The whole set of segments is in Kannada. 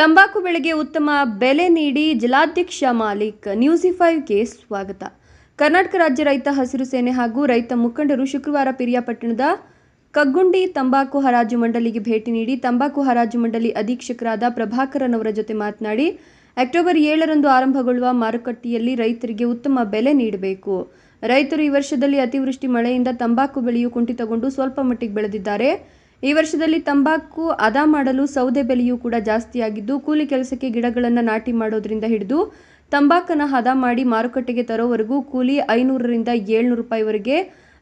ತಂಬಾಕು ಬೆಳೆಗೆ ಉತ್ತಮ ಬೆಲೆ ನೀಡಿ ಜಿಲ್ಲಾಧ್ಯಕ್ಷ ಮಾಲೀಕ್ ನ್ಯೂಸಿ ಫೈವ್ಗೆ ಸ್ವಾಗತ. ಕರ್ನಾಟಕ ರಾಜ್ಯ ರೈತ ಹಸಿರು ಸೇನೆ ಹಾಗೂ ರೈತ ಮುಖಂಡರು ಶುಕ್ರವಾರ ಪಿರಿಯಾಪಟ್ಟಣದ ಕಗ್ಗುಂಡಿ ತಂಬಾಕು ಹರಾಜು ಮಂಡಳಿಗೆ ಭೇಟಿ ನೀಡಿ ತಂಬಾಕು ಹರಾಜು ಮಂಡಳಿ ಅಧೀಕ್ಷಕರಾದ ಪ್ರಭಾಕರನ್ ಅವರ ಜೊತೆ ಮಾತನಾಡಿ, ಅಕ್ಟೋಬರ್ ಏಳರಂದು ಆರಂಭಗೊಳ್ಳುವ ಮಾರುಕಟ್ಟೆಯಲ್ಲಿ ರೈತರಿಗೆ ಉತ್ತಮ ಬೆಲೆ ನೀಡಬೇಕು. ರೈತರು ಈ ವರ್ಷದಲ್ಲಿ ಅತಿವೃಷ್ಟಿ ಮಳೆಯಿಂದ ತಂಬಾಕು ಬೆಳೆಯು ಕುಂಠಿತಗೊಂಡು ಸ್ವಲ್ಪ ಮಟ್ಟಿಗೆ ಬೆಳೆದಿದ್ದಾರೆ. ಈ ವರ್ಷದಲ್ಲಿ ತಂಬಾಕು ಅದ ಮಾಡಲು ಸೌದೆ ಬೆಲೆಯೂ ಕೂಡ ಜಾಸ್ತಿಯಾಗಿದ್ದು, ಕೂಲಿ ಕೆಲಸಕ್ಕೆ ಗಿಡಗಳನ್ನು ನಾಟಿ ಮಾಡೋದ್ರಿಂದ ಹಿಡಿದು ತಂಬಾಕನ್ನು ಹದ ಮಾಡಿ ಮಾರುಕಟ್ಟೆಗೆ ತರೋವರೆಗೂ ಕೂಲಿ ಐನೂರರಿಂದ ಏಳ್ನೂರು ರೂಪಾಯಿವರೆಗೆ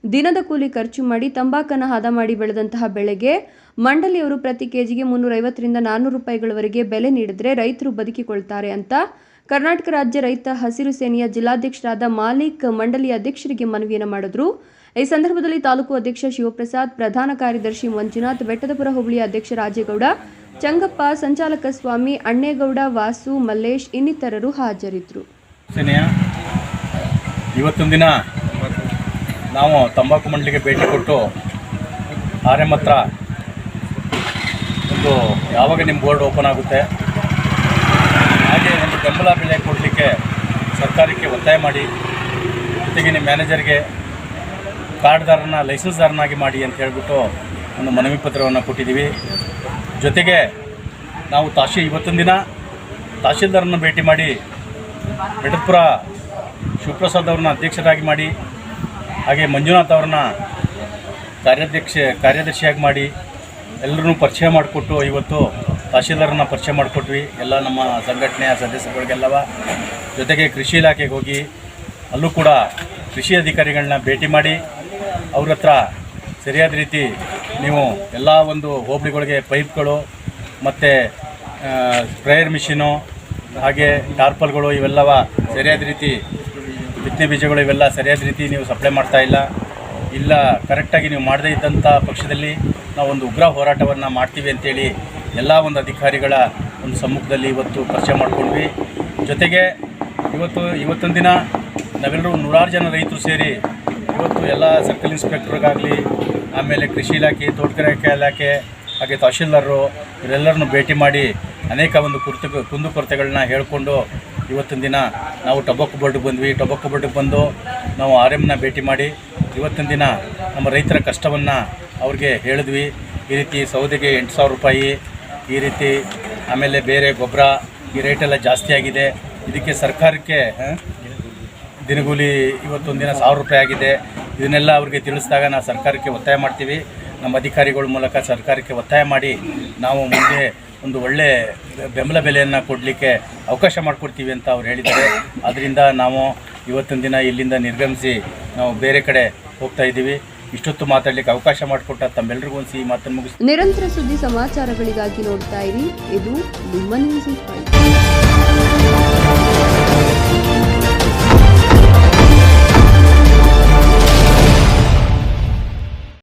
ದಿನದ ಕೂಲಿ ಖರ್ಚು ಮಾಡಿ ತಂಬಾಕನ್ನು ಹದ ಮಾಡಿ ಬೆಳೆದಂತಹ ಬೆಳೆಗೆ ಮಂಡಳಿಯವರು ಪ್ರತಿ ಕೆಜಿಗೆ ಮುನ್ನೂರೈವತ್ತರಿಂದ ನಾನ್ನೂರು ರೂಪಾಯಿಗಳವರೆಗೆ ಬೆಲೆ ನೀಡಿದ್ರೆ ರೈತರು ಬದುಕಿಕೊಳ್ತಾರೆ ಅಂತ ಕರ್ನಾಟಕ ರಾಜ್ಯ ರೈತ ಹಸಿರು ಸೇನೆಯ ಜಿಲ್ಲಾಧ್ಯಕ್ಷರಾದ ಮಾಲೀಕ್ ಮಂಡಳಿ ಅಧ್ಯಕ್ಷರಿಗೆ ಮನವಿಯನ್ನು ಮಾಡಿದ್ರು. ಈ ಸಂದರ್ಭದಲ್ಲಿ ತಾಲೂಕು ಅಧ್ಯಕ್ಷ ಶಿವಪ್ರಸಾದ್, ಪ್ರಧಾನ ಕಾರ್ಯದರ್ಶಿ ಮಂಜುನಾಥ್, ಬೆಟ್ಟದಪುರ ಹೋಬಳಿಯ ಅಧ್ಯಕ್ಷ ರಾಜೇಗೌಡ, ಚಂಗಪ್ಪ, ಸಂಚಾಲಕ ಸ್ವಾಮಿ ಅಣ್ಣೇಗೌಡ, ವಾಸು, ಮಲ್ಲೇಶ್ ಇನ್ನಿತರರು ಹಾಜರಿದ್ದರು ಇವತ್ತೊಂದು ದಿನ ನಾವು ತಂಬಾಕು ಮಂಡಳಿಗೆ ಭೇಟಿ ಕೊಟ್ಟು ಆರ್ ಎಂ ಹತ್ರ ಒಂದು ಯಾವಾಗ ನಿಮ್ಮ ಬೋರ್ಡ್ ಓಪನ್ ಆಗುತ್ತೆ ಬೆಂಬಲ ಬೆಲೆ ಕೊಡಲಿಕ್ಕೆ ಸರ್ಕಾರಕ್ಕೆ ಒತ್ತಾಯ ಮಾಡಿ, ಜೊತೆಗೆ ನಿಮ್ಮ ಮ್ಯಾನೇಜರ್ಗೆ ಕಾರ್ಡ್ದಾರನ ಲೈಸೆನ್ಸ್ದಾರನಾಗಿ ಮಾಡಿ ಅಂತ ಹೇಳಿಬಿಟ್ಟು ಒಂದು ಮನವಿ ಪತ್ರವನ್ನು ಕೊಟ್ಟಿದ್ದೀವಿ. ಜೊತೆಗೆ ನಾವು ತಾಶಿ ಇವತ್ತೊಂದು ದಿನ ತಹಶೀಲ್ದಾರನ್ನು ಭೇಟಿ ಮಾಡಿ ಬೆಟ್ಟಪುರ ಶಿವಪ್ರಸಾದ್ ಅವ್ರನ್ನ ಅಧ್ಯಕ್ಷರಾಗಿ ಮಾಡಿ, ಹಾಗೆ ಮಂಜುನಾಥ್ ಅವ್ರನ್ನ ಕಾರ್ಯಾಧ್ಯಕ್ಷ, ಕಾರ್ಯದರ್ಶಿಯಾಗಿ ಮಾಡಿ ಎಲ್ಲರನ್ನೂ ಪರಿಚಯ ಮಾಡಿಕೊಟ್ಟು ಇವತ್ತು ತಹಶೀಲ್ದಾರನ್ನ ಪರಿಚಯ ಮಾಡಿಕೊಟ್ವಿ. ಎಲ್ಲ ನಮ್ಮ ಸಂಘಟನೆಯ ಸದಸ್ಯರುಗಳಿಗೆಲ್ಲವ. ಜೊತೆಗೆ ಕೃಷಿ ಇಲಾಖೆಗೆ ಹೋಗಿ ಅಲ್ಲೂ ಕೂಡ ಕೃಷಿ ಅಧಿಕಾರಿಗಳನ್ನ ಭೇಟಿ ಮಾಡಿ ಅವ್ರ ಹತ್ರ ಸರಿಯಾದ ರೀತಿ ನೀವು ಎಲ್ಲ ಒಂದು ಹೋಬಳಿಗಳಿಗೆ ಪೈಪ್ಗಳು ಮತ್ತು ಸ್ಪ್ರೇಯರ್ ಮಿಷಿನು, ಹಾಗೆ ಟಾರ್ಪಲ್ಗಳು ಇವೆಲ್ಲವ ಸರಿಯಾದ ರೀತಿ, ಬಿತ್ತನೆ ಬೀಜಗಳು ಇವೆಲ್ಲ ಸರಿಯಾದ ರೀತಿ ನೀವು ಸಪ್ಲೈ ಮಾಡ್ತಾ ಇಲ್ಲ. ಇಲ್ಲ, ಕರೆಕ್ಟಾಗಿ ನೀವು ಮಾಡದೇ ಇದ್ದಂಥ ಪಕ್ಷದಲ್ಲಿ ನಾವು ಒಂದು ಉಗ್ರ ಹೋರಾಟವನ್ನು ಮಾಡ್ತೀವಿ ಅಂತೇಳಿ ಎಲ್ಲ ಒಂದು ಅಧಿಕಾರಿಗಳ ಒಂದು ಸಮ್ಮುಖದಲ್ಲಿ ಇವತ್ತು ಪರಿಚಯ ಮಾಡಿಕೊಂಡ್ವಿ. ಜೊತೆಗೆ ಇವತ್ತು ಇವತ್ತೊಂದು ದಿನ ನಾವೆಲ್ಲರೂ ನೂರಾರು ಜನ ರೈತರು ಸೇರಿ ಇವತ್ತು ಎಲ್ಲ ಸರ್ಕಲ್ ಇನ್ಸ್ಪೆಕ್ಟ್ರಿಗಾಗಲಿ, ಆಮೇಲೆ ಕೃಷಿ ಇಲಾಖೆ, ತೋಟಗಾರಿಕೆ ಇಲಾಖೆ, ಹಾಗೆ ತಹಶೀಲ್ದಾರರು ಇವರೆಲ್ಲರನ್ನು ಭೇಟಿ ಮಾಡಿ ಅನೇಕ ಒಂದು ಕುರ್ತು ಕುಂದುಕೊರತೆಗಳನ್ನ ಹೇಳಿಕೊಂಡು ಇವತ್ತಿನ ದಿನ ನಾವು ಟೊಬಾಕೊ ಬೋರ್ಡ್ಗೆ ಬಂದ್ವಿ. ಟೊಬಾಕೊ ಬೋರ್ಡ್ಗೆ ಬಂದು ನಾವು ಆರ್ ಎಮ್ನ ಭೇಟಿ ಮಾಡಿ ಇವತ್ತಿನ ದಿನ ನಮ್ಮ ರೈತರ ಕಷ್ಟವನ್ನು ಅವ್ರಿಗೆ ಹೇಳಿದ್ವಿ. ಈ ರೀತಿ ಸೌದೆಗೆ ಎಂಟು ಸಾವಿರ ರೂಪಾಯಿ ಈ ರೀತಿ ಆಮೇಲೆ ಬೇರೆ ಗೊಬ್ಬರ ಈ ರೇಟೆಲ್ಲ ಜಾಸ್ತಿ ಆಗಿದೆ. ಇದಕ್ಕೆ ಸರ್ಕಾರಕ್ಕೆ ದಿನಗೂಲಿ ಇವತ್ತೊಂದು ದಿನ ಸಾವಿರ ರೂಪಾಯಿ ಆಗಿದೆ. ಇದನ್ನೆಲ್ಲ ಅವ್ರಿಗೆ ತಿಳಿಸಿದಾಗ ನಾವು ಸರ್ಕಾರಕ್ಕೆ ಒತ್ತಾಯ ಮಾಡ್ತೀವಿ. ನಮ್ಮ ಅಧಿಕಾರಿಗಳ ಮೂಲಕ ಸರ್ಕಾರಕ್ಕೆ ಒತ್ತಾಯ ಮಾಡಿ ನಾವು ಮುಂದೆ ಒಂದು ಒಳ್ಳೆ ಬೆಂಬಲ ಬೆಲೆಯನ್ನು ಕೊಡಲಿಕ್ಕೆ ಅವಕಾಶ ಮಾಡಿಕೊಡ್ತೀವಿ ಅಂತ ಅವ್ರು ಹೇಳಿದ್ದಾರೆ. ಅದರಿಂದ ನಾವು ಇವತ್ತಿನ ದಿನ ಇಲ್ಲಿಂದ ನಿರ್ಗಮಿಸಿ ನಾವು ಬೇರೆ ಕಡೆ ಹೋಗ್ತಾ ಇದ್ದೀವಿ. ಇಷ್ಟೊತ್ತು ಮಾತಾಡಲಿಕ್ಕೆ ಅವಕಾಶ ಮಾಡಿಕೊಟ್ಟ ತಮ್ಮೆಲ್ಲರಿಗೂ ಒಂದು ಸಿಹಿ ಮಾತನ್ನು ಮುಗಿಸ್ ನಿರಂತರ ಸುದ್ದಿ ಸಮಾಚಾರಗಳಿಗಾಗಿ ನೋಡ್ತಾ ಇರಿ. ಇದು ನಿಮ್ಮ ನ್ಯೂಸ್